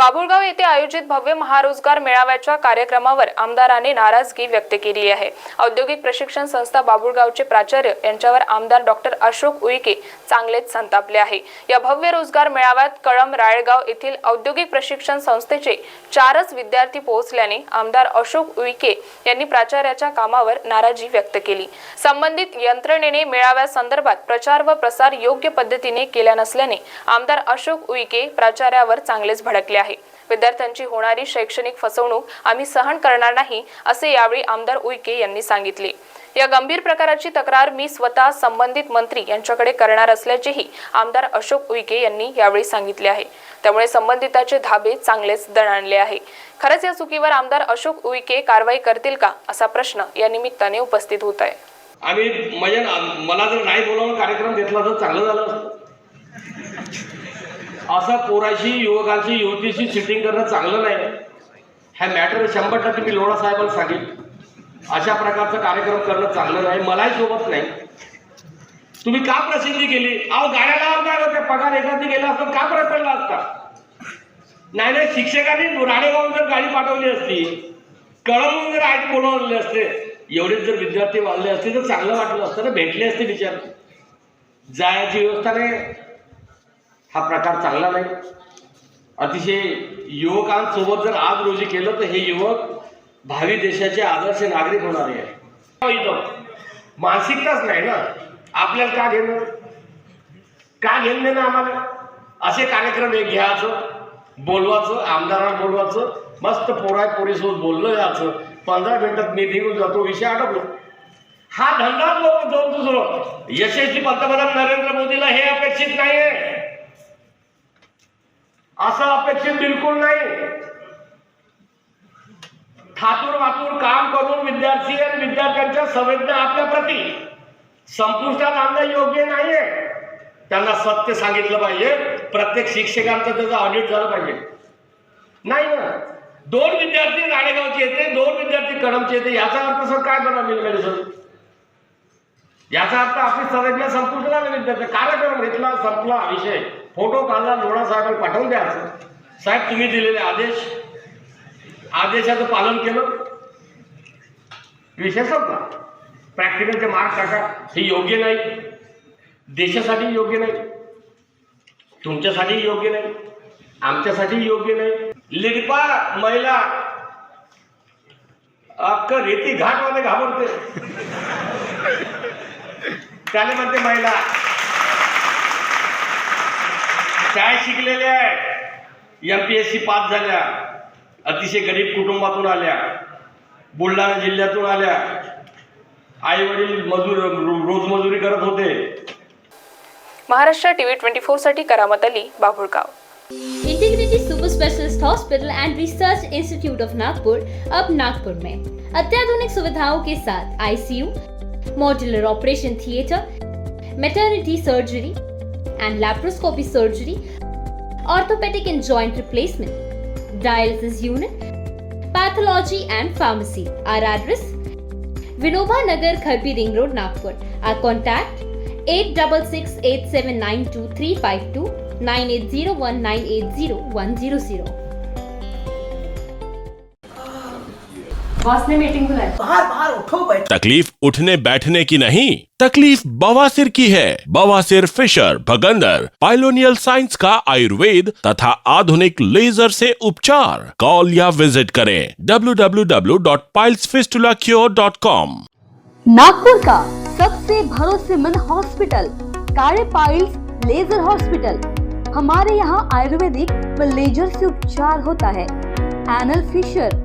बाभुळगाव येथे आयोजित भव्य महारोजगार मेळाव्याच्या कार्यक्रमावर आमदाराने नाराजगी व्यक्त केली आहे. औद्योगिक प्रशिक्षण संस्था बाभुळगावचे प्राचार्य यांच्यावर आमदार डॉक्टर अशोक उईके चांगलेच संतापले आहे. या भव्य रोजगार मेळाव्यात कळम राळेगाव येथील औद्योगिक प्रशिक्षण संस्थेचे चारच विद्यार्थी पोहोचल्याने आमदार अशोक उईके यांनी प्राचार्याच्या कामावर नाराजी व्यक्त केली. संबंधित यंत्रणेने मेळाव्यासंदर्भात प्रचार व प्रसार योग्य पद्धतीने केल्या नसल्याने आमदार अशोक उईके प्राचार्यावर चांगलेच भडकले आहे विद्यार्थ्यांची होणारी शैक्षणिक फसवणूक आम्ही सहन करणार नाही असे यावेळी आमदार उईके यांनी सांगितले. या गंभीर प्रकाराची तक्रार मी स्वतः संबंधित मंत्री यांच्याकडे करणार असल्याचेही आमदार अशोक उईके यांनी यावेळी सांगितले आहे. त्यामुळे संबंधिताचे धाबे चांगलेच दणाणले आहे. खरंच या चुकीवर आमदार अशोक उईके कारवाई करतील का असा प्रश्न या निमित्ताने उपस्थित होत आहे. आणि मला जर नाही बोलावून कार्यक्रम घेतला तर चांगलं झालं असतं. असं पोराशी युवकांशी युवतीशी सिटिंग करणं चांगलं नाही. हा मॅटर शंभर टक्के मी लोढा साहेबांना सांगेन. अशा प्रकारचं कार्यक्रम करणं चांगलं नाही. मलाही सोबत नाही. तुम्ही का प्रसिद्धी केली? अहो गाड्या लावणार होत्या पगार एखादी गेला असता का फरक पडला असता? नाही नाही शिक्षकांनी राणेगाव जर गाडी पाठवली असती कळवून जर आज बोलवले असते एवढेच जर विद्यार्थी वाढले असते तर चांगलं वाटलं असतं ना भेटले असते विचार जायची व्यवस्था नाही. हा प्रकार चांगला नाही. अतिशय युवकांसोबत जर आज रोजी केलं तर हे युवक भावी देशाचे आदर्श नागरिक होणारे आहे. मानसिकताच नाही ना. आपल्याला का घेणं? का घेणं देणं आम्हाला? असे कार्यक्रम एक घ्यायचं बोलवायचं आमदारांना बोलवायचं मस्त पोरा पोरीसोबत बोललं जायचं पंधरा मिनिटात मी निघून जातो विषय आटपलो हा धंदा लोक जाऊन दुसरं. यशस्वी पंतप्रधान नरेंद्र मोदीला हे अपेक्षित नाहीये. असं अपेक्षित बिलकुल नाही. थातूर वातूर काम करून विद्यार्थी आणि विद्यार्थ्यांच्या संवेदना आपल्या प्रती. संपुष्टात आणणं योग्य नाहीये. त्यांना सत्य सांगितलं पाहिजे. प्रत्येक शिक्षकांचं त्याचं ऑडिट झालं पाहिजे. नाही ना? दोन विद्यार्थी राणेगावचे येते दोन विद्यार्थी कळमचे येते याचा अर्थ सर काय बनवलेलं सर? याचा अर्थ आपली संवेदना संपुष्ट झाली विद्यार्थी कार्यक्रम घेतला संपला विषय फोटो काढला लोढा साहेबांना पाठवून द्यायचं. साहेब तुम्ही दिलेले आदेश. आदेशाचं पालन केलं. विषय संपला. प्रॅक्टिकलचे मार्क टाका. हे योग्य नाही. देशासाठी योग्य नाही. तुमच्यासाठी योग्य नाही. आमच्यासाठी योग्य नाही. लिडपा महिला. अक्क रेती घाटवाले घाबरते. त्याने म्हणते महिला. काय शिकलेल्या आहे M P S C pass झाल्या. अतिशय गरीब कुटुंबातून आल्या. बुलढाणा जिल्ह्यातून आल्या. आई वडील मजूर रोजमजुरी करत होते. Maharashtra TV twenty फोरसाठी Karamat Ali Babhulgaon. Integrity super specialist hospital and research institute of Nagpur अब नागपुर में अत्याधुनिक सुविधाओं के साथ ICU modular operation theatre, maternity surgery, and laparoscopy surgery, orthopedic and joint replacement, dialysis unit, pathology and pharmacy. Our address Vinoba Nagar Kharbi Ring Road, Nagpur. Our contact 866 879 9801980 boss ने meeting बुलाई। बाहर बाहर उठो बैठो। तकलीफ़ उठने बैठने की नहीं तकलीफ़ बवासीर की है। बवासीर फिशर भगंदर पाइलोनियल साइंस का आयुर्वेद तथा आधुनिक लेजर से उपचार। कॉल या विज़िट करें। www.pilesfistulacure.com नागपुर का सबसे भरोसेमंद हॉस्पिटल काले पाइल्स लेजर हॉस्पिटल हमारे यहाँ आयुर्वेदिक व लेजर से उपचार होता है। Anal fissure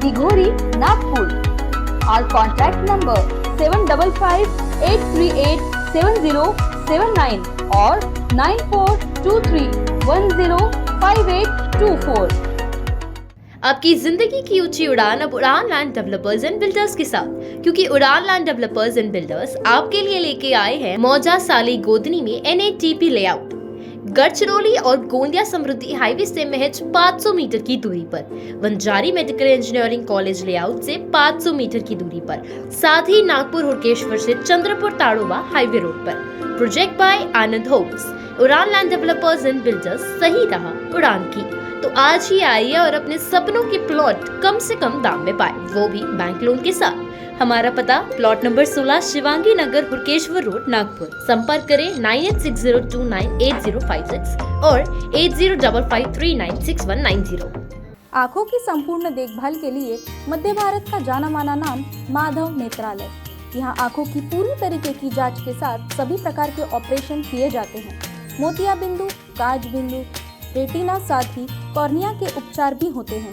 Dighori, Nagpur. और contact number seven double five eight three eight seven zero seven nine और nine four two three one zero five eight two four आपकी ज़िंदगी की ऊँची उड़ान अब Udaan land developers and builders के साथ, क्योंकि उड़ान लैंड डेवलपर्स एंड बिल्डर्स आपके लिए लेके आए हैं मौजा साली गोदनी में एन लेआउट गढ़चिरौली और गोंदिया समृद्धि हाईवे से महज 500 मीटर की दूरी पर। Vanjari medical engineering college layout से 500 मीटर की दूरी पर। साथ ही नागपुर हुड़केश्वर से Chandrapur Tadoba highway road per. Project by Anand homes, Udaan land developers and builders सही रहा उड़ान की। तो आज ही आइए और अपने सपनों के प्लॉट कम से कम दाम में पाए। वो भी बैंक लोन के साथ। हमारा पता plot number 16 Shivangi Nagar Hurkeshwar road, Nagpur. संपर्क करें nine eight six zero two nine eight zero five six और eight zero double five three nine six one nine zero. आँखों की संपूर्ण देखभाल के लिए मध्य भारत का जाना माना नाम माधव नेत्रालय। यहाँ आँखों की पूरी तरीके की जाँच के साथ सभी प्रकार के ऑपरेशन किए जाते हैं। मोतिया बिंदु काज बिंदु रेटिना साथ ही कॉर्निया के उपचार भी होते हैं।